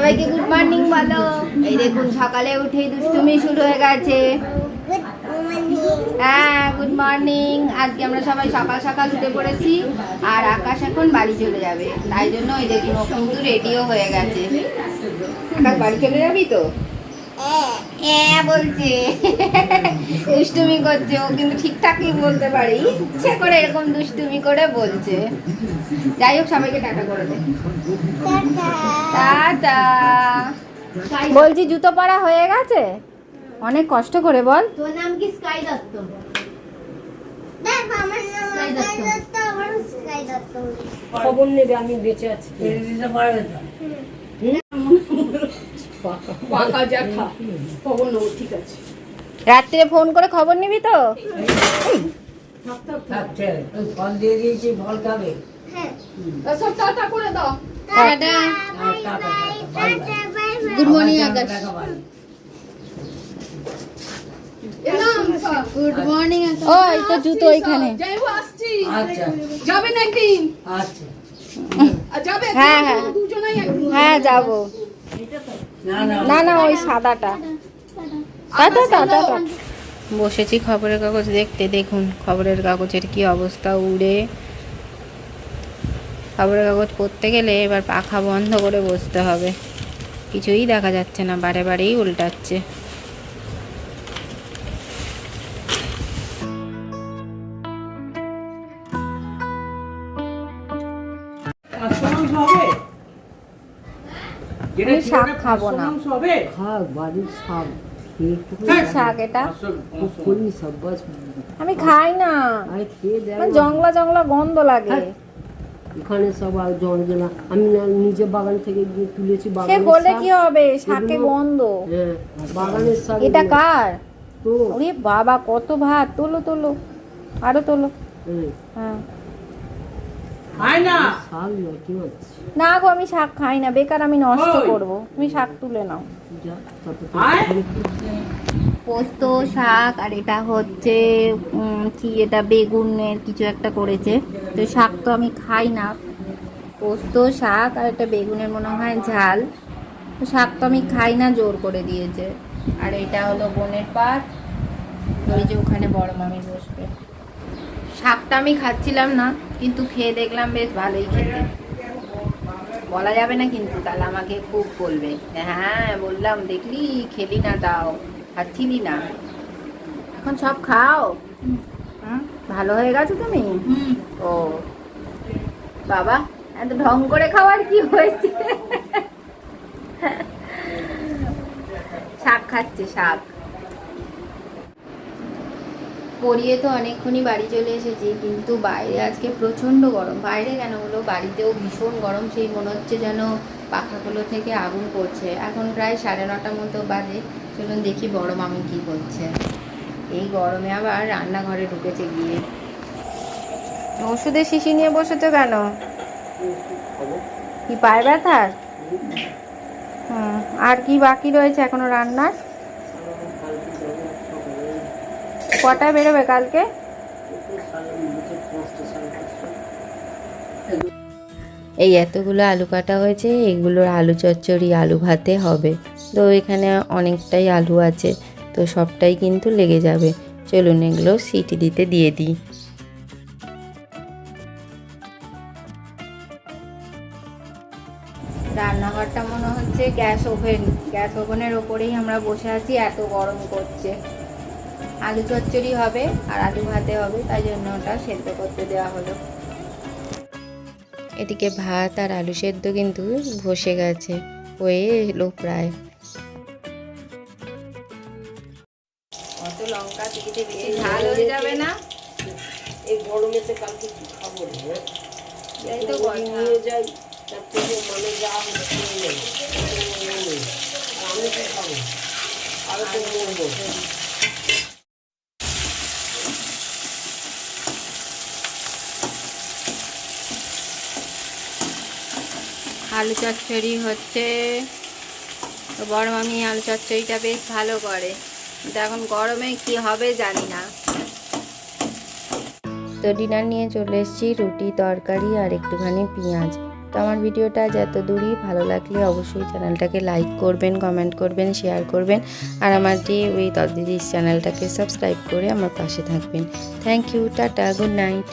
Morning বলো। এই দেখুন, সকালে উঠে দুষ্টুমি শুরু হয়ে গেছে। হ্যাঁ গুড মর্নিং। আজকে আমরা সবাই সকাল সকাল উঠে পড়েছি আর আকাশ এখন বাড়ি চলে যাবে। তাই জন্য ওই দেখুন, ও কিন্তু রেডিও হয়ে গেছে। আকাশ, বাড়ি চলে যাবি তো? হ্যাঁ। বলছে। দুষ্টুমি করছে ও কিন্তু ঠিকঠাকই বলতে পারে। ইচ্ছে করে এরকম দুষ্টুমি করে বলছে। যাই হোক সবাইকে টাটা করে দে। টাটা। বলছি জুতো পরা হয়ে গেছে? অনেক কষ্ট করে বল। তোর নাম কি? স্কাই দত্ত। খবর নেবে আমি বেঁচে আছি। পাকা। যা খা। খবর নেব ঠিক আছে। রাত্রে ফোন করে খবর নিবি তো? ফল দিয়ে দিয়েছি ফল খাবে। সব টাটা করে দাও। টাটা। আর টাকা bye bye good morning Akash. টাকা বাই এলাম গুড মর্নিং আকাশ। ওই তো জুতো ওইখানে আসছি। আচ্ছা। যাবেন একদিন? আচ্ছা। যাবে হ্যাঁ, হ্যাঁ। হ্যাঁ যাব। না না ওই সাদাটা। বসেছি খবরের কাগজ দেখতে দেখুন খবরের কাগজের কি অবস্থা উড়ে। খবরের কাগজ পড়তে গেলে এবার পাখা বন্ধ করে বসতে হবে। কিছুই দেখা যাচ্ছে না বারে বারেই উল্টাচ্ছে। আমি শাক খাব না। খাক বাড়ির শাক শাক এটা। আমি খাই না। আরে খেয়ে জংলা জংলা গন্ধ লাগে। এখানে সব আর জঙ্গলা আমি না নিজে বাগান থেকে গিয়ে তুলেছি সে শাক। কি হবে? শাকে গন্ধ। হ্যাঁ বাগানের শাক এটা কার? তো ওরে বাবা কত ভাত। তোলো তোলো। আরও তোলো। হ্যাঁ, কি হচ্ছে? না গো আমি শাক খাই না বেকার আমি নষ্ট করব। তুমি শাক তুলে নাও। পোস্ত শাক আর এটা হচ্ছে কি এটা বেগুনের কিছু একটা করেছে। তো শাক তো আমি খাই না। পোস্ত শাক আর এটা বেগুনের মনে হয় ঝাল। তো শাক তো আমি খাই না জোর করে দিয়েছে। আর এটা হলো বনের পাত ওই যে ওখানে বড় মামি বসবে। শাকটা আমি খাচ্ছিলাম না। কিন্তু খেয়ে দেখলাম বেশ ভালোই খেতে। বলা যাবে না কিন্তু তাহলে আমাকে খুব বলবে। হ্যাঁ বললাম দেখলি খেলি না তাও খাচ্ছিলি না। এখন সব খাও। ভালো হয়ে গেছো তুমি? ও বাবা এত ঢং করে খাওয়ার কি হয়েছে? শাক খাচ্ছে শাক। পড়িয়ে তো অনেকক্ষণই বাড়ি চলে এসেছি, কিন্তু বাইরে আজকে প্রচণ্ড গরম। বাইরে কেন হলো বাড়িতেও ভীষণ গরম, সেই মনে হচ্ছে যেন পাখাগুলো থেকে আগুন পড়ছে এখন প্রায় সাড়ে নটার মতো বাজে। চলুন দেখি বড় মামি কী করছে। এই গরমে আবার রান্নাঘরে ঢুকেছে গিয়ে। ওষুধের শিশি নিয়ে বসেছো কেন? কি পায়ে ব্যথার হুম, আর কি বাকি রয়েছে এখনও রান্নার? কটায় বেরোবে কালকে? এই এতগুলো আলু কাটা হয়েছে, এগুলোর আলু চচ্চড়ি, আলু ভাতে হবে। তো এখানে অনেকটাই আলু আছে, তো সবটাই কিন্তু লেগে যাবে। চলুন এগুলো সিটি দিতে দিয়ে দিই। রান্নাঘরটা মনে হচ্ছে গ্যাস ওভেন। গ্যাস ওভেনের ওপরেই আমরা বসে আছি, এত গরম করছে। আলু চচ্চড়ি হবে আর আলু ভাতে হবে তাই জন্য ওটা সেদ্ধ করতে দেওয়া হলো। এদিকে ভাত আর আলু সেদ্ধ কিন্তু বসে গেছে হয়ে এলো প্রায়। অত লঙ্কা দিতে বেশি ঝাল হয়ে যাবে না। এই গরমেতে কালকে কি খাব রে? তো নিয়ে যাই তার থেকে মানে যা আমি কি খাব? আরও তো মরবো আলু চচ্চড়ি হচ্ছে। তো বড় মামি আলু চচ্চড়িটা বেশ ভালো করে। কিন্তু এখন গরমে কি হবে জানি না। তো ডিনার নিয়ে চলে এসেছি, রুটি, তরকারি আর একটুখানি পেঁয়াজ। তো আমার ভিডিওটা যত দূরই ভালো লাগলে অবশ্যই চ্যানেলটাকে লাইক করবেন, কমেন্ট করবেন, শেয়ার করবেন। আর আমার যে ওই দিদির চ্যানেলটাকে সাবস্ক্রাইব করে আমার পাশে থাকবেন। Thank you, tata, good night.